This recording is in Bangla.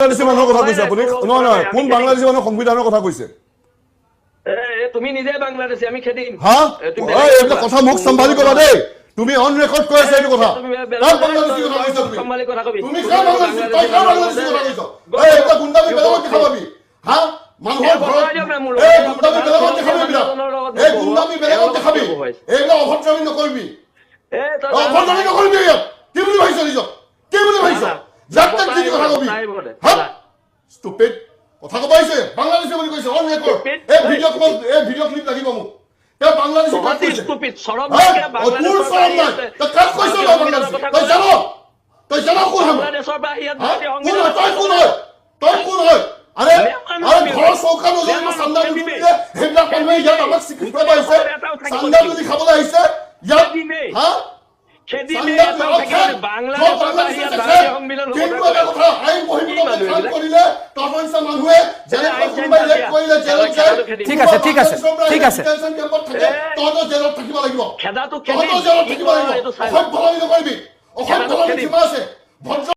বাংলাদেশী মানুহৰ কথা কৈছে আপুনি? নহয় নহয় কোন বাংলাদেশী মানুহ সংবিধানৰ কথা কৈছে? তুমি নিজে বাংলাদেশী আমি খেদিম হা? এইবিলাক কথা মোক চম্ভালি ক'বা দেই। তুমি অন ৰেকৰ্ড কৈ আছা এইটো কথা। তুমি বাংলাদেশী কথা কৈছা তুমি? চম্ভালি কথা কবি। তুমি কাৰ বাংলাদেশী তই কাৰ বাংলাদেশী কথা কৈছ? ঐ এইবিলাক গুণ্ডামি বেলেগক দেখাবাবি হা? মানুহৰ ঘৰত। এই গুণ্ডামি বেলেগক দেখাবি এইবিলাক। এই গুণ্ডামি বেলেগক দেখাবি এইবিলাক অভদ্ৰামি নকৰিবি। অভদ্ৰামি নকৰিবি ইয়াত কি বুলি ভাবিছ নিজক কি বুলি ভাবিছ যাক তাক যি কবি হা ষ্টুপিড কথা ক'ব আহিছে বাংলাদেশী বুলি কৈছে অন ৰেকৰ্ড? এই ভিডিঅ' ক্লিপ এই ভিডিঅ' ক্লিপ লাগিব মোক। তেওঁ বাংলাদেশী কাক তহঁতি কৈছে তোৰ চৰম নাই তই কাক কৈছ তই বাংলাদেশী? তই জান? তই জান কোন হয়? কোন হয়? তই কোন হয়? তই কোন হয়? আৰে নবী। ঘৰৰ চৌকা নজৰিব চান্দা বুলি সেইবিলাক মানুহে ইয়াত আমাক স্বীকৃতি পাব আহিছে চান্দা। বুলি খাবলৈ আহিছে ইয়াত। হা? খেদিমেই চান্দা এটাও বুলি থাকিব খাই, নিদিয়ে। চব বাংলাদেশৰ বাংলাদেশী বাহিৰত আছে। ভাৰতীয় সংবিধান কিন্তু কথা এটা কথা আইন কি বহিৰ্ভূত মানুহ কাম নিচিনা মানুহে আইন কোনোবাই চাইন কৰিলে জেলত যায় ঠিক আছে, ঠিক আছে, ঠিক আছে। ডিটেনশ্যন কেম্পত থাকে। তহঁতৰ জেলত থাকিব লাগিব খেদাটো খেদিম। তহঁতৰ জেলত থাকিব লাগিব অসভ্য নকৰিবি অসভ্য খেদাটো